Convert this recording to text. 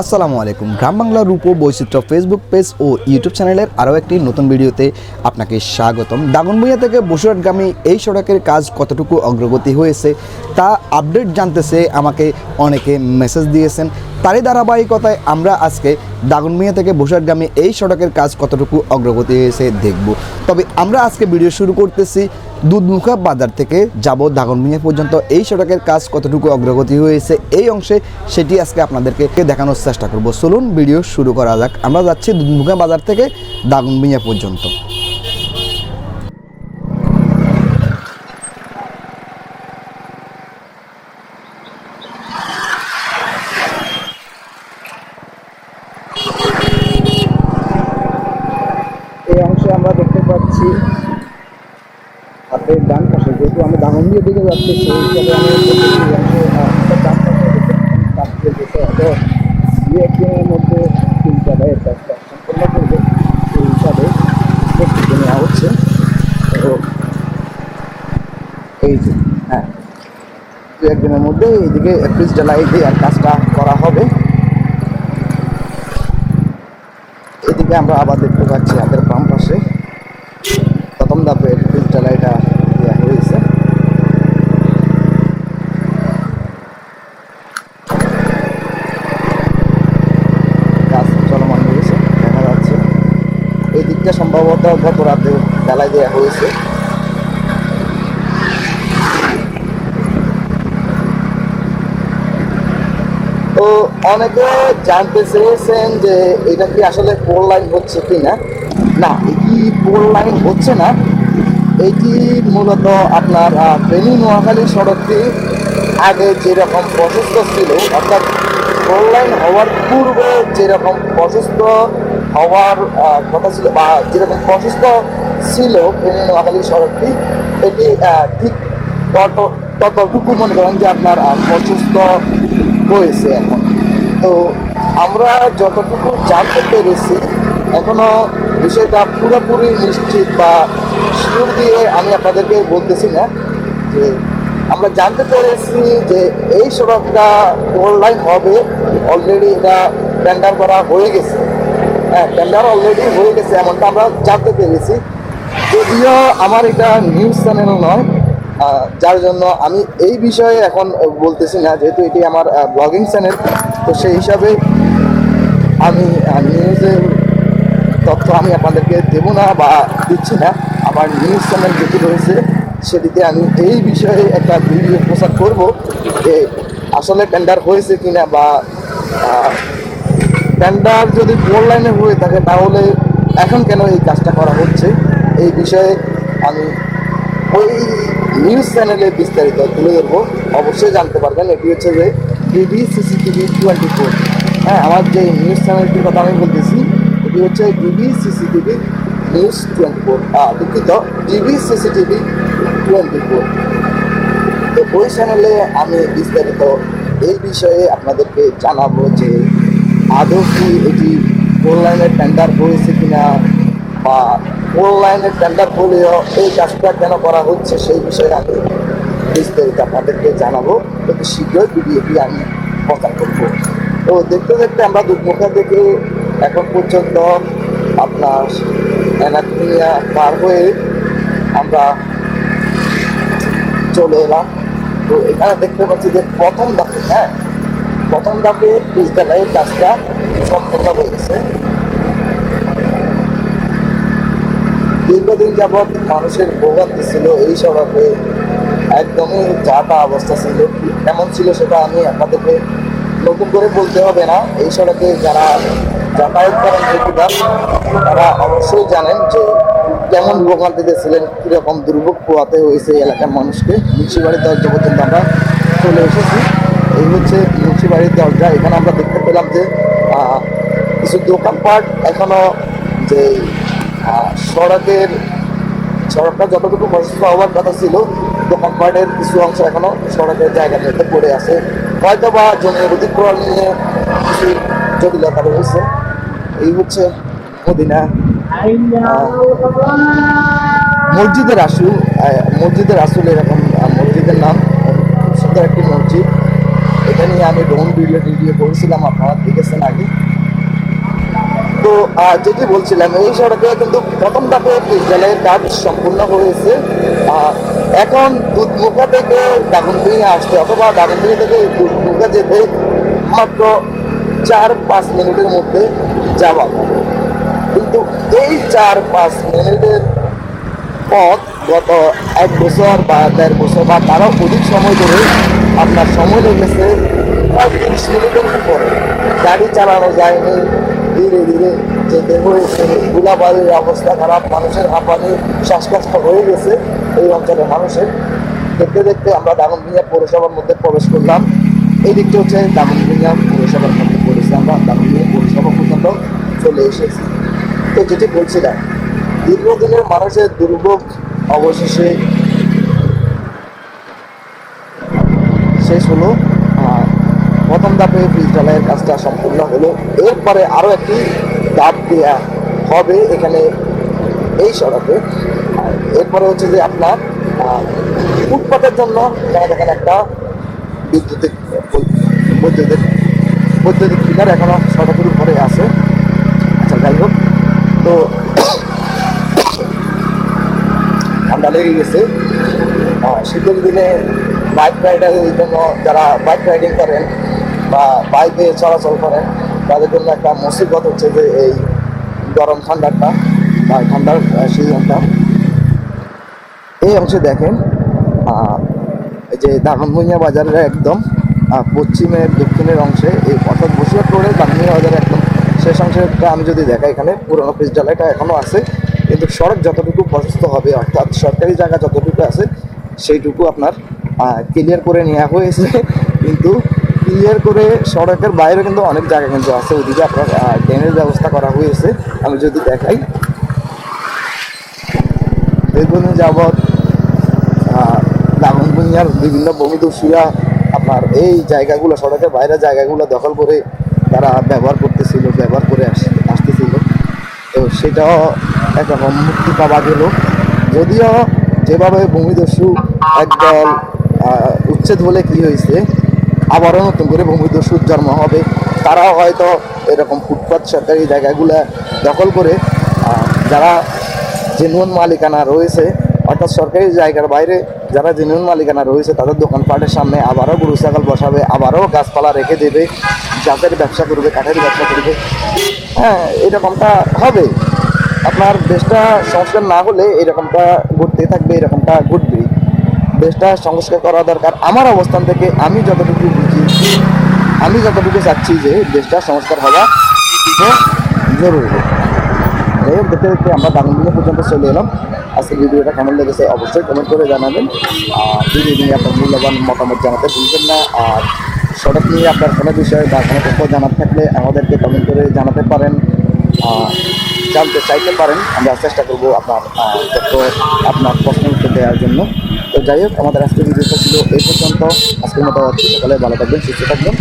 আসসালামু আলাইকুম। গ্রাম বাংলা রূপ বৈচিত্র্য ফেসবুক পেজ ও ইউটিউব চ্যানেলের আরও একটি নতুন ভিডিওতে আপনাকে স্বাগতম। দাগনভূঞা থেকে বসুরহাটগামী এই সড়কের কাজ কতটুকু অগ্রগতি হয়েছে তা আপডেট জানতেছে আমাকে অনেকে মেসেজ দিয়েছেন। তারই ধারাবাহিকতায় আমরা আজকে দাগনভূঞা থেকে বসুরহাটগামী এই সড়কের কাজ কতটুকু অগ্রগতি হয়েছে দেখব। তবে আমরা আজকে ভিডিও শুরু করতেছি দুধমুখা বাজার থেকে যাব দাগনভূঞা পর্যন্ত। এই সড়কের কাজ কতটুকু অগ্রগতি হয়েছে এই অংশে সেটি আজকে আপনাদেরকে দেখানোর চেষ্টা করব। চলুন ভিডিও শুরু করা যাক। আমরা যাচ্ছি দুধমুখা বাজার থেকে দাগনভূঞা পর্যন্ত এই অংশে আমরা পাচ্ছি হাতের ডান পাশে, যেহেতু আমি দাগনভূঞার দিকে যাচ্ছি, সেই হিসাবে আমি একদিনের মধ্যে তো এই যে হ্যাঁ দু একদিনের মধ্যে এইদিকে ফ্রিজ জ্বালাই দিয়ে আর কাজটা করা হবে। এদিকে আমরা আবার দেখতে পাচ্ছি প্রথম ধাপের জ্বালাইটা দেওয়া হয়েছে। চলমান রয়েছে, দেখা যাচ্ছে। এই দিকটা সম্ভবত গত রাতে জ্বালাই দেওয়া হয়েছে। তো অনেকে জানতে চেয়েছেন যে এটা কি আসলে ফোর লাইন হচ্ছে কি না, এটি পোল লাইন হচ্ছে না। এটি মূলত আপনার ফেনী নোয়াখালী সড়কটি আগে যেরকম প্রশস্ত ছিল, অর্থাৎ ফোর লাইন হওয়ার পূর্বে যেরকম প্রশস্ত হওয়ার কথা ছিল বা যেরকম প্রশস্ত ছিল ফেনী নোয়াখালী সড়কটি, এটি ঠিক তত, ততটুকু মনে করেন যে আপনার প্রশস্ত হয়েছে এখন। তো আমরা যতটুকু জানতে পেরেছি, এখনও বিষয়টা পুরোপুরি নিশ্চিত বা শিওর দিয়ে আমি আপনাদেরকে বলতেছি না যে আমরা জানতে পেরেছি যে এই সড়কটা অনলাইন হবে অলরেডি এটা টেন্ডার করা হয়ে গেছে। হ্যাঁ টেন্ডার অলরেডি হয়ে গেছে, এমনটা আমরা জানতে পেরেছি। যদিও আমার এটা নিউজ চ্যানেল নয় যার জন্য আমি এই বিষয়ে এখন বলতেছি না, যেহেতু এটি আমার ব্লগিং চ্যানেল তো সেই হিসাবে আমি নিউজের তথ্য আমি আপনাদেরকে দেব না বা দিচ্ছি না। আমার নিউজ চ্যানেল যেটি রয়েছে, সেটিতে আমি এই বিষয়ে একটা ভিডিও প্রচার করব যে আসলে টেন্ডার হয়েছে কিনা বা টেন্ডার যদি ফোর লাইনে হয়ে থাকে, তাহলে এখন কেন এই কাজটা করা হচ্ছে? এই বিষয়ে আমি ওই নিউজ চ্যানেলে বিস্তারিত তুলে ধরবো। অবশ্যই জানতে পারবেন, এটি হচ্ছে যে ডিবি সিসিটিভি টোয়েন্টি ফোর হ্যাঁ আমার যে নিউজ চ্যানেলটির কথা আমি বলতে হচ্ছে DB CCTV news twenty four. দুঃখিত, ডিবি সিসিটিভি টোয়েন্টি ফোর। তো ওই চ্যানেলে আমি বিস্তারিত এই বিষয়ে আপনাদেরকে জানাব যে আদৌ কি এটি অনলাইনে টেন্ডার হয়েছে কিনা বা অনলাইনে টেন্ডার হলেও এই কাজটা কেন করা হচ্ছে সেই বিষয়ে আমি বিস্তারিত আপনাদেরকে জানাব। অতি শীঘ্রই ভিডিওটি আমি প্রচার করব। তো দেখতে দেখতে আমরা দুর্মুখা থেকে এখন পর্যন্ত আপনার এনাকুনিয়া পার হয়ে আমরা চলে এলাম। তো এখানে দেখতে পাচ্ছি যে প্রথম ধাপে হ্যাঁ প্রথম ধাপে বিদ্যালয়ের কাজটা সম্পূর্ণ হয়েছে। দীর্ঘদিন যাবৎ মানুষের ভোগান্তি ছিল, এই সড়কে একদমই যাতা অবস্থা ছিল। কেমন ছিল সেটা আমি আপনাদেরকে নতুন করে বলতে হবে না। এই সড়কে যারা যাতায়াত করেন রেগুলার তারা অবশ্যই জানেন যে কেমন ভোগান্তিতে ছিলেন, কীরকম দুর্ভোগ পোয়াতে হয়েছে এই এলাকার মানুষকে। মুন্সিবাড়ির দরজা পর্যন্ত আমরা চলে এসেছি। এই হচ্ছে মুন্সিবাড়ির দরজা। এখানে আমরা দেখতে পেলাম যে কিছু দোকানপাট এখনও যে সড়কের, সড়কটা যতটুকু প্রশস্ত হওয়ার কথা ছিল, দোকানপাটের কিছু অংশ এখনও সড়কের জায়গা জায়গাটাতে পড়ে আছে। হয়তো বা জমির অধিগ্রহণ নিয়ে কিছু জটিলতা রয়েছে। এই হচ্ছে মদিনা। মসজিদের আসুল মসজিদের আসুল এরকম মসজিদের নাম। খুব সুন্দর একটি মসজিদ। এটা নিয়ে আমি ড্রোন ভিডিও ভিডিও করেছিলাম আপনারা দেখেছেন আগে। তো যেটি বলছিলাম, এই সড়কে কিন্তু প্রথম ধাপে বিদ্যালয়ের কাজ সম্পূর্ণ হয়েছে। এখন দুধমুখা থেকে দাগনভূঞা আসতে অথবা দাগনভূঞা থেকে দুধমুখা যেতে মাত্র চার পাঁচ মিনিটের মধ্যে যাওয়া কিন্তু এই চার পাঁচ মিনিটের পথ গত এক বছর বা দেড় বছর বা তারও অধিক সময় ধরে আপনার সময় লেগেছে তিরিশ মিনিটের উপরে। গাড়ি চালানো যায়নি, ধীরে ধীরে যেতে হয়েছে গুলাবাড়ির অবস্থা খারাপ, মানুষের হাঁপানি, শ্বাসকষ্ট হয়ে গেছে এই অঞ্চলের মানুষের। দেখতে দেখতে আমরা দাগনভূঞা পৌরসভার মধ্যে প্রবেশ করলাম। এই দিকটা হচ্ছে দাগনভূঞা পৌরসভার মধ্যে। আমরা পৌরসভা পর্যন্ত চলে এসেছি। তো যেটি বলছিলাম, দীর্ঘদিনের মানুষের দুর্ভোগ অবশেষে শেষ হলো। আর প্রথম ধাপে ঢালাইয়ের কাজটা সম্পূর্ণ হলো। এরপরে আরও একটি ধাপ দেওয়া হবে এখানে এই সড়কে। এরপরে হচ্ছে যে আপনার ফুটপাতের জন্য এখানে দেখেন একটা বিদ্যুতিক বৈদ্যুতিক বৈদ্যুতিক পিলার এখনও সড়কের উপরে আছে। আচ্ছা যাই হোক। তো ঠান্ডা লেগে গেছে। শীতের দিনে বাইক রাইডারের জন্য যারা বাইক রাইডিং করেন বা বাইকে চলাচল করেন, তাদের জন্য একটা মুসিবত হচ্ছে যে এই গরম ঠান্ডাটা বা ঠান্ডার সিজনটা। এই অংশে দেখেন যে দাগনভূঞা বাজারের একদম। পশ্চিমের, দক্ষিণের অংশে এই অর্থাৎ বসিরহাট রোডের দাগনভূঞা বাজারের একদম শেষ অংশটা আমি যদি দেখাই এখানে, পুরোনো পিস ডালাইটা এখনও আছে। কিন্তু সড়ক যতটুকু প্রশস্ত হবে, অর্থাৎ সরকারি জায়গা যতটুকু আছে, সেইটুকু আপনার ক্লিয়ার করে নেওয়া হয়েছে। কিন্তু ক্লিয়ার করে সড়কের বাইরে কিন্তু অনেক জায়গা কিন্তু আছে। ওদিকে আপনার ড্রেনের ব্যবস্থা করা হয়েছে। আমি যদি দেখাই দীর্ঘদিন যাবৎ দাগনভূঞার বিভিন্ন ভূমিদস্যুরা আপনার এই জায়গাগুলো, সড়কের বাইরে জায়গাগুলো দখল করে তারা ব্যবহার করতেছিল, ব্যবহার করে আস, আসতেছিল। তো সেটাও একরকম মুক্তি পাওয়া গেল যদিও যেভাবে ভূমিদস্যু একদল উচ্ছেদ হলে কি হয়েছে, আবারও নতুন করে ভূমিদস্যুর জন্ম হবে। তারাও হয়তো এরকম ফুটপাত, সরকারি জায়গাগুলো দখল করে যারা জেনুয়ন মালিকানা রয়েছে, অর্থাৎ সরকারি জায়গার বাইরে যারা জেনুয়ন মালিকানা রয়েছে, তাদের দোকানপাটের সামনে আবারও গরু, ছাগল বসাবে, আবারও গাছপালা রেখে দেবে জাতের ব্যবসা করবে, কাঠের ব্যবসা করবে। হ্যাঁ এরকমটা হবে। আপনার দেশটা সংস্কার না হলে এরকমটা ঘটতে থাকবে, এরকমটা ঘটবেই দেশটা সংস্কার করা দরকার। আমার অবস্থান থেকে আমি যতটুকু বুঝি, আমি যতটুকু চাচ্ছি যে দেশটা সংস্কার হওয়া জরুরি। দেখতে দেখতে আমরা দাগনদিনে পর্যন্ত চলে এলাম। আজকের ভিডিওটা কেমন লেগেছে অবশ্যই কমেন্ট করে জানাবেন। আর ভিডিও নিয়ে আপনার মূল্যবান মতামত জানাতে ভুলবেন না। আর সড়ক নিয়ে আপনার কোনো বিষয় বা কোনো তথ্য জানার থাকলে আমাদেরকে কমেন্ট করে জানাতে পারেন। জানতে চাইতে পারেন, আমরা চেষ্টা করব আপনার তথ্য, আপনার প্রশ্ন উত্তর দেওয়ার জন্য। তো যাই হোক, আমাদের আজকের ভিডিওটা ছিল এই পর্যন্ত। আজকের মতো সকালে ভালো থাকবেন, সুস্থ থাকবেন।